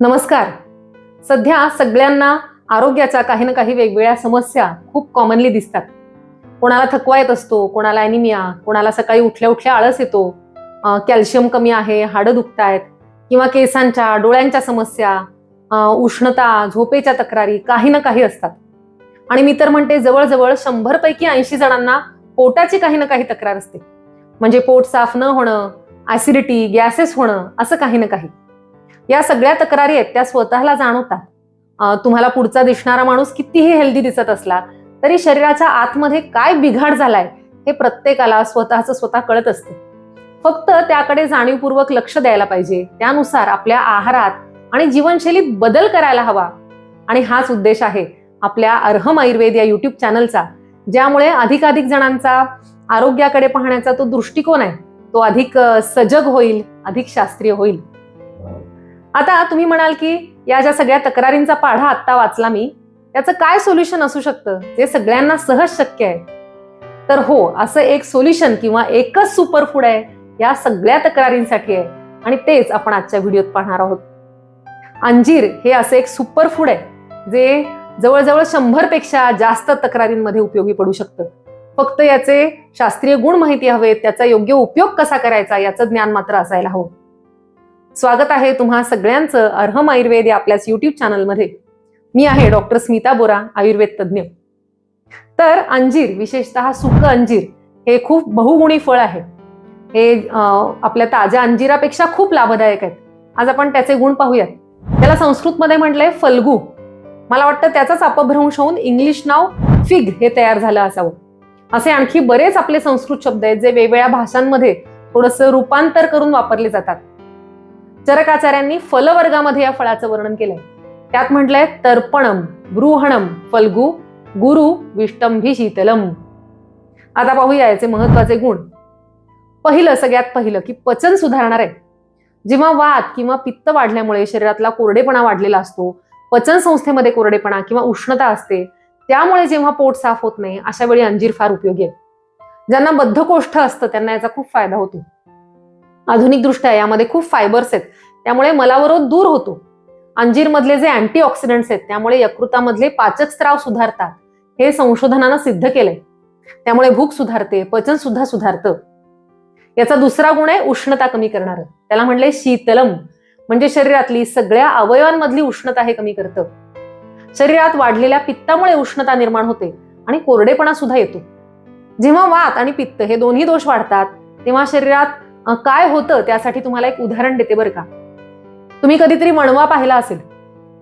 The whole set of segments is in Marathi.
नमस्कार. सध्या सगळ्यांना आरोग्याच्या काही ना काही वेगवेगळ्या समस्या खूप कॉमनली दिसतात. कोणाला थकवा येत असतो कोणाला ॲनिमिया कोणाला सकाळी उठल्या उठल्या आळस येतो कॅल्शियम कमी आहे हाडं दुखतायत किंवा केसांच्या डोळ्यांच्या समस्या उष्णता झोपेच्या तक्रारी काही ना काही असतात. आणि मी तर म्हणते जवळजवळ शंभरपैकी ऐंशी जणांना पोटाची काही ना काही तक्रार असते. म्हणजे पोट साफ न होणं ऍसिडिटी गॅसेस होणं असं काही ना काही. या सगळ्या तक्रारी आहेत त्या स्वतःला जाणवतात. तुम्हाला पुढचा दिसणारा माणूस कितीही हेल्दी दिसत असला तरी शरीराच्या आतमध्ये काय बिघाड झालाय हे प्रत्येकाला स्वतःच स्वतः कळत असते. फक्त त्याकडे जाणीवपूर्वक लक्ष द्यायला पाहिजे. त्यानुसार आपल्या आहारात आणि जीवनशैलीत बदल करायला हवा. आणि हाच उद्देश आहे आपल्या अर्हम आयुर्वेद या युट्यूब चॅनलचा ज्यामुळे अधिकाधिक जणांचा आरोग्याकडे पाहण्याचा तो दृष्टिकोन आहे. तो अधिक सजग होईल अधिक शास्त्रीय होईल. आता तुम्ही म्हणाल की या ज्या सगळ्या तक्रारींचा पाढा आत्ता वाचला मी त्याचं काय सोल्युशन असू शकतं? जे सगळ्यांना सहज शक्य आहे. तर हो असं एक सोल्युशन किंवा एकच सुपर फूड आहे या सगळ्या तक्रारींसाठी आहे. आणि तेच आपण आजच्या व्हिडिओत पाहणार आहोत. अंजीर हे असं एक सुपर फूड आहे जे जवळजवळ शंभरपेक्षा जास्त तक्रारींमध्ये उपयोगी पडू शकतं. फक्त याचे शास्त्रीय गुण माहिती हवेत त्याचा योग्य उपयोग कसा करायचा याचं ज्ञान मात्र असायला हवं. स्वागत आहे तुम्हा सगळ्यांचं अर्हम आयुर्वेद या आपल्याच युट्यूब चॅनलमध्ये मी आहे डॉक्टर स्मिता बोरा आयुर्वेद तज्ज्ञ. तर अंजीर विशेषतः सुक अंजीर हे खूप बहुगुणी फळ आहे. हे आपल्या ताज्या अंजिरापेक्षा खूप लाभदायक आहेत. आज आपण त्याचे गुण पाहूयात. त्याला संस्कृतमध्ये म्हटलंय फल्गू. मला वाटतं त्याचाच अपभ्रंश होऊन इंग्लिश नाव फिग हे तयार झालं असावं. असे आणखी बरेच आपले संस्कृत शब्द आहेत जे वेगवेगळ्या भाषांमध्ये थोडंसं रूपांतर करून वापरले जातात. चरकाचार्यांनी फलवर्गामध्ये या फळाचं वर्णन केलंय. त्यात म्हटलंय तर्पणम बृहणम फल्गु गुरु विष्टंभी शीतलम. आता पाहूया याचे महत्त्वाचे गुण. पहिलं सगळ्यात पहिलं की पचन सुधारणार आहे. जेव्हा वात किंवा पित्त वाढल्यामुळे शरीरातला कोरडेपणा वाढलेला असतो पचन संस्थेमध्ये कोरडेपणा किंवा उष्णता असते त्यामुळे जेव्हा पोट साफ होत नाही अशा वेळी अंजीर फार उपयोगी आहे. ज्यांना बद्धकोष्ठ असतं त्यांना याचा खूप फायदा होतो. आधुनिक दृष्ट्या यामध्ये खूप फायबर्स आहेत. त्यामुळे मलावरोध दूर होतो. अंजीर मधले जे अँटी ऑक्सिडंट्स आहेत त्यामुळे यकृतामधले पाचक स्त्राव सुधारतात. हे संशोधनानं सिद्ध केलंय. त्यामुळे भूक सुधारते पचन सुद्धा सुधारतं. याचा दुसरा गुण आहे उष्णता कमी करणार. त्याला म्हणले शीतलम. म्हणजे शरीरातली सगळ्या अवयवांमधली उष्णता हे कमी करतं. शरीरात वाढलेल्या पित्तामुळे उष्णता निर्माण होते आणि कोरडेपणा सुद्धा येतो. जेव्हा वात आणि पित्त हे दोन्ही दोष वाढतात तेव्हा शरीरात काय होतं त्यासाठी तुम्हाला एक उदाहरण देते बरं का. तुम्ही कधीतरी मणवा पाहिला असेल.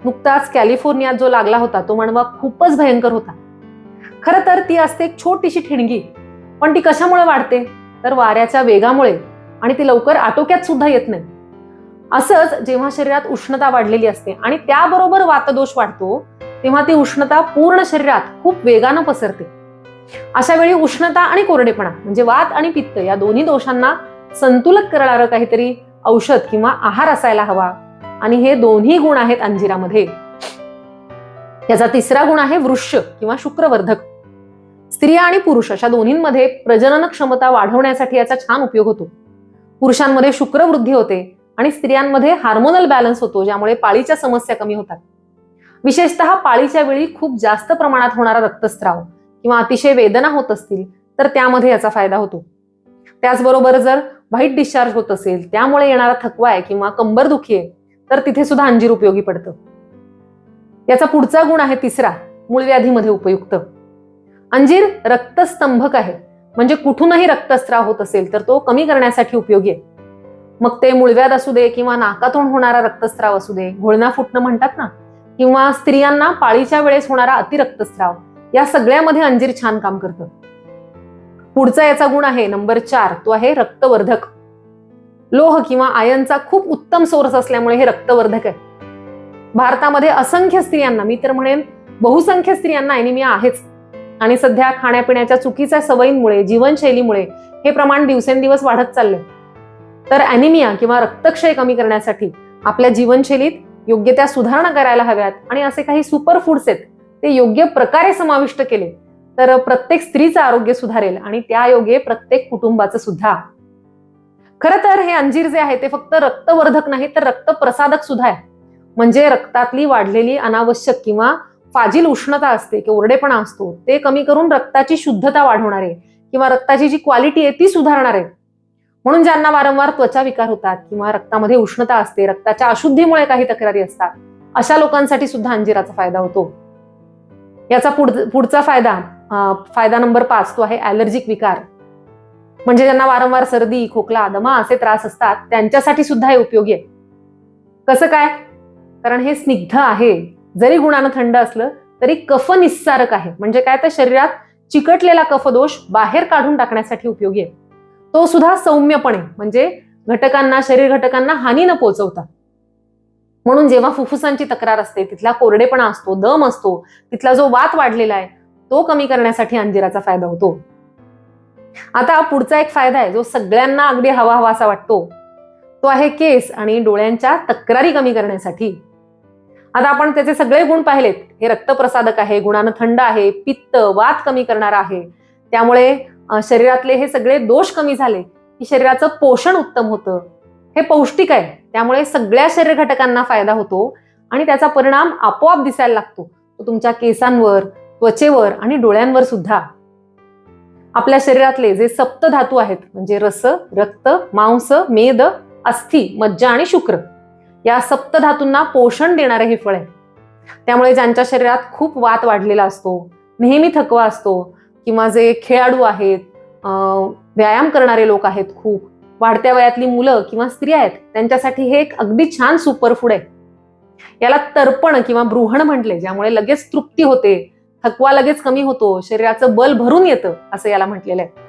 नुकताच कॅलिफोर्नियात जो लागला होता तो मणवा खूपच भयंकर होता. खरं तर ती असते एक छोटीशी ठिणगी पण ती कशामुळे वाढते? तर वाऱ्याच्या वेगामुळे आणि ती लवकर आटोक्यात सुद्धा येत नाही. असंच जेव्हा शरीरात उष्णता वाढलेली असते आणि त्याबरोबर वातदोष वाढतो तेव्हा ती उष्णता पूर्ण शरीरात खूप वेगानं पसरते. अशा वेळी उष्णता आणि कोरडेपणा म्हणजे वात आणि पित्त या दोन्ही दोषांना संतुलित करणारं काहीतरी औषध किंवा आहार असायला हवा. आणि हे दोन्ही गुण आहेत अंजिरामध्ये. याचा तिसरा गुण आहे वृक्ष किंवा शुक्रवर्धक. स्त्रिया आणि पुरुष अशा दोन्हींमध्ये प्रजनन क्षमता वाढवण्यासाठी याचा छान उपयोग होतो. पुरुषांमध्ये शुक्रवृद्धी होते आणि स्त्रियांमध्ये हार्मोनल बॅलन्स होतो ज्यामुळे पाळीच्या समस्या कमी होतात. विशेषतः पाळीच्या वेळी खूप जास्त प्रमाणात होणारा रक्तस्राव किंवा अतिशय वेदना होत असतील तर त्यामध्ये याचा फायदा होतो. त्याचबरोबर जर व्हाईट डिस्चार्ज होत असेल त्यामुळे येणारा थकवा आहे किंवा कंबर दुखी आहे तर तिथे सुद्धा अंजीर उपयोगी पडतं. याचा पुढचा गुण आहे तिसरा मूळव्याधीमध्ये उपयुक्त. अंजीर रक्तस्तंभक आहे म्हणजे कुठूनही रक्तस्राव होत असेल तर तो कमी करण्यासाठी उपयोगी आहे. मग ते मुळव्याध असू दे किंवा नाकातून होणारा रक्तस्राव असू दे घोळणा फुटणं म्हणतात ना किंवा स्त्रियांना पाळीच्या वेळेस होणारा अतिरक्तस्राव या सगळ्यामध्ये अंजीर छान काम करतं. पुढचा याचा गुण आहे नंबर चार तो आहे रक्तवर्धक. लोह किंवा आयनचा खूप उत्तम सोर्स असल्यामुळे हे रक्तवर्धक आहे. भारतामध्ये असंख्य स्त्रियांना मी तर म्हणेन बहुसंख्य स्त्रियांना अॅनिमिया आहेच. आणि सध्या खाण्यापिण्याच्या चुकीच्या सवयींमुळे जीवनशैलीमुळे हे प्रमाण दिवसेंदिवस वाढत चालले तर अॅनिमिया किंवा रक्तक्षय कमी करण्यासाठी आपल्या जीवनशैलीत योग्य त्या सुधारणा करायला हव्यात आणि असे काही सुपर फूड्स आहेत ते योग्य प्रकारे समाविष्ट केले तर प्रत्येक स्त्रीचं आरोग्य सुधारेल आणि त्या योगे प्रत्येक कुटुंबाचं सुद्धा. खरं तर हे अंजीर जे आहे ते फक्त रक्तवर्धक नाही तर रक्तप्रसादक सुद्धा आहे. म्हणजे रक्तातली वाढलेली अनावश्यक किंवा फाजील उष्णता असते किंवा ओरडेपणा असतो ते कमी करून रक्ताची शुद्धता वाढवणार आहे किंवा रक्ताची जी क्वालिटी आहे ती सुधारणार. आहे म्हणून ज्यांना वारंवार त्वचा विकार होतात किंवा रक्तामध्ये उष्णता असते रक्ताच्या अशुद्धीमुळे काही तक्रारी असतात अशा लोकांसाठी सुद्धा अंजिराचा फायदा होतो. याचा पुढचा फायदा फायदा नंबर पाच तो आहे ॲलर्जिक विकार. म्हणजे ज्यांना वारंवार सर्दी खोकला दमा असे त्रास असतात त्यांच्यासाठी सुद्धा हे उपयोगी आहे. कसं काय? कारण हे स्निग्ध आहे. जरी गुणानं थंड असलं तरी कफ निस्सारक आहे. म्हणजे काय? तर शरीरात चिकटलेला कफदोष बाहेर काढून टाकण्यासाठी उपयोगी आहे. तो सुद्धा सौम्यपणे म्हणजे घटकांना शरीर घटकांना हानी न पोहोचवता म्हणून जेव्हा फुफ्फुसांची तक्रार असते तिथला कोरडेपणा असतो दम असतो तिथला जो वात वाढलेला आहे तो कमी करण्यासाठी अंजिराचा फायदा होतो. आता पुढचा एक फायदा आहे जो सगळ्यांना अगदी हवा हवा असा वाटतो तो आहे केस आणि डोळ्यांच्या तक्रारी कमी करण्यासाठी. आता आपण त्याचे सगळे गुण पाहिलेत. हे रक्तप्रसादक आहे गुणानं थंड आहे पित्त वात कमी करणारा आहे. त्यामुळे शरीरातले हे सगळे दोष कमी झाले की शरीराचं पोषण उत्तम होतं. हे पौष्टिक आहे. त्यामुळे सगळ्या शरीर घटकांना फायदा होतो आणि त्याचा परिणाम आपोआप दिसायला लागतो. तो तुमच्या केसांवर त्वचेवर आणि डोळ्यांवर सुद्धा. आपल्या शरीरातले जे सप्त धातू आहेत म्हणजे रस रक्त मांस मेद अस्थि मज्जा आणि शुक्र या सप्त धातूंना पोषण देणारे हे फळ आहे त्यामुळे ज्यांच्या शरीरात खूप वात वाढलेला असतो नेहमी थकवा असतो किंवा जे खेळाडू आहेत व्यायाम करणारे लोक आहेत खूप वाढत्या वयातली मुलं किंवा स्त्रिया आहेत त्यांच्यासाठी हे एक अगदी छान सुपरफूड आहे. याला तर्पण किंवा ब्रुहण म्हटले ज्यामुळे लगेच तृप्ती होते थकवा लगेच कमी होतो शरीराचं बल भरून येतं असं याला म्हटलेलं आहे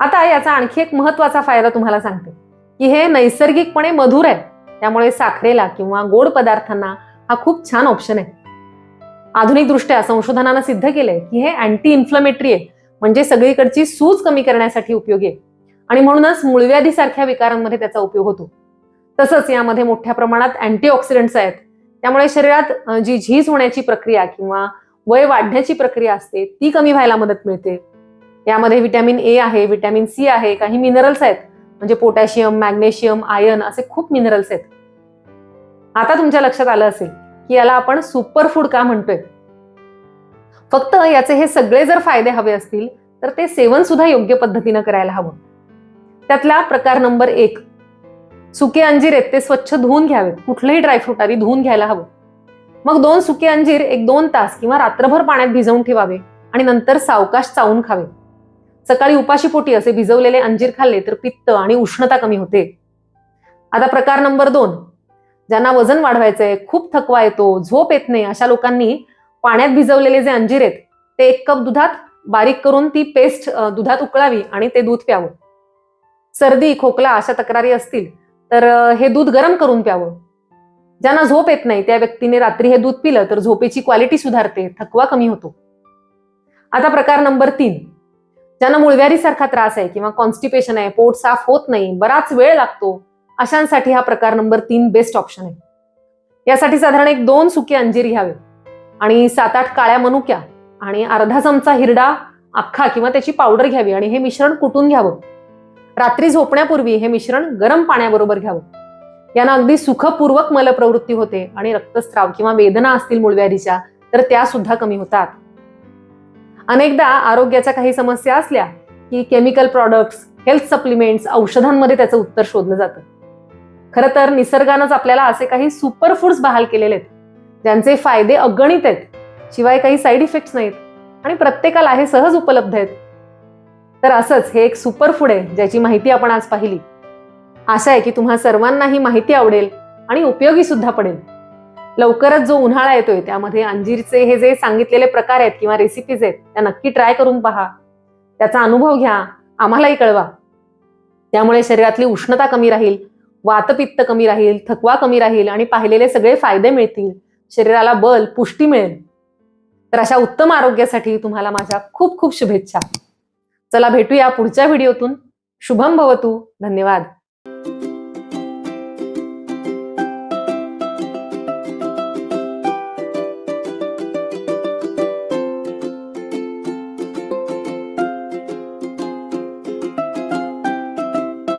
आता याचा आणखी एक महत्त्वाचा फायदा तुम्हाला सांगते की हे नैसर्गिकपणे मधुर आहे. त्यामुळे साखरेला किंवा गोड पदार्थांना हा खूप छान ऑप्शन आहे. आधुनिक दृष्ट्या संशोधनानं सिद्ध केलंय की हे अँटी इन्फ्लमेटरी आहे म्हणजे सगळीकडची सूज कमी करण्यासाठी उपयोगी आहे. आणि म्हणूनच मूळव्याधीसारख्या विकारांमध्ये त्याचा उपयोग होतो. तसंच यामध्ये मोठ्या प्रमाणात अँटीऑक्सिडंट्स आहेत. त्यामुळे शरीरात जी झीज होण्याची प्रक्रिया किंवा वय वाढण्याची प्रक्रिया असते ती कमी व्हायला मदत मिळते. यामध्ये व्हिटॅमिन ए आहे व्हिटॅमिन सी आहे काही मिनरल्स आहेत. म्हणजे पोटॅशियम मॅग्नेशियम आयर्न असे खूप मिनरल्स आहेत. आता तुमच्या लक्षात आलं असेल की याला आपण सुपर फूड का म्हणतोय? फक्त याचे हे सगळे जर फायदे हवे असतील तर ते सेवन सुद्धा योग्य पद्धतीनं करायला हवं. त्यातला प्रकार नंबर एक सुके अंजीर आहेत ते स्वच्छ धुवून घ्यावेत. कुठलंही ड्रायफ्रूट आधी धुवून घ्यायला हवं. मग दोन सुके अंजीर एक दोन तास किंवा रात्रभर पाण्यात भिजवून ठेवावे आणि नंतर सावकाश चावून खावे. सकाळी उपाशीपोटी असे भिजवलेले अंजीर खाल्ले तर पित्त आणि उष्णता कमी होते. आता प्रकार नंबर दोन. ज्यांना वजन वाढवायचंय खूप थकवा येतो झोप येत नाही अशा लोकांनी पाण्यात भिजवलेले जे अंजीर आहेत ते एक कप दुधात बारीक करून ती पेस्ट दुधात उकळावी आणि ते दूध प्यावं. सर्दी खोकला अशा तक्रारी असतील तर हे दूध गरम करून प्यावं. ज्यांना झोप येत नाही त्या व्यक्तीने रात्री हे दूध पिलं तर झोपेची क्वालिटी सुधारते थकवा कमी होतो. आता प्रकार नंबर तीन. ज्यांना मुळव्यारीसारखा त्रास आहे किंवा कॉन्स्टिपेशन आहे पोट साफ होत नाही बराच वेळ लागतो अशांसाठी हा प्रकार नंबर तीन बेस्ट ऑप्शन आहे. यासाठी साधारण एक दोन सुके अंजीर घ्यावे आणि सात आठ काळ्या मनुक्या आणि अर्धा चमचा हिरडा अख्खा किंवा त्याची पावडर घ्यावी आणि हे मिश्रण कुटून घ्यावं. रात्री झोपण्यापूर्वी हे मिश्रण गरम पाण्याबरोबर घ्यावं. यांना अगदी सुखपूर्वक मलप्रवृत्ती होते आणि रक्तस्राव किंवा वेदना असतील मुळव्याधीच्या तर त्या सुद्धा कमी होतात. अनेकदा आरोग्याच्या काही समस्या असल्या की केमिकल प्रॉडक्ट्स हेल्थ सप्लिमेंट्स औषधांमध्ये त्याचं उत्तर शोधलं जातं. खरं तर निसर्गानंच आपल्याला असे काही सुपर फूड्स बहाल केलेले आहेत ज्यांचे फायदे अगणित आहेत शिवाय काही साईड इफेक्ट्स नाहीत आणि प्रत्येकाला हे सहज उपलब्ध आहेत. तर असंच हे एक सुपर फूड आहे ज्याची माहिती आपण आज पाहिली. आशा आहे की तुम्हा सर्वांना ही माहिती आवडेल आणि उपयोगी सुद्धा पडेल. लवकरच जो उन्हाळा येतोय त्यामध्ये अंजीरचे हे जे सांगितलेले प्रकार आहेत किंवा रेसिपीज आहेत त्या नक्की ट्राय करून पहा. त्याचा अनुभव घ्या. आम्हालाही कळवा. त्यामुळे शरीरातली उष्णता कमी राहील वातपित्त कमी राहील थकवा कमी राहील आणि पाहिलेले सगळे फायदे मिळतील. शरीराला बल पुष्टी मिळेल. तर अशा उत्तम आरोग्यासाठी तुम्हाला माझ्या खूप खूप शुभेच्छा. चला भेटूया पुढच्या व्हिडिओतून. शुभम भवतू. धन्यवाद.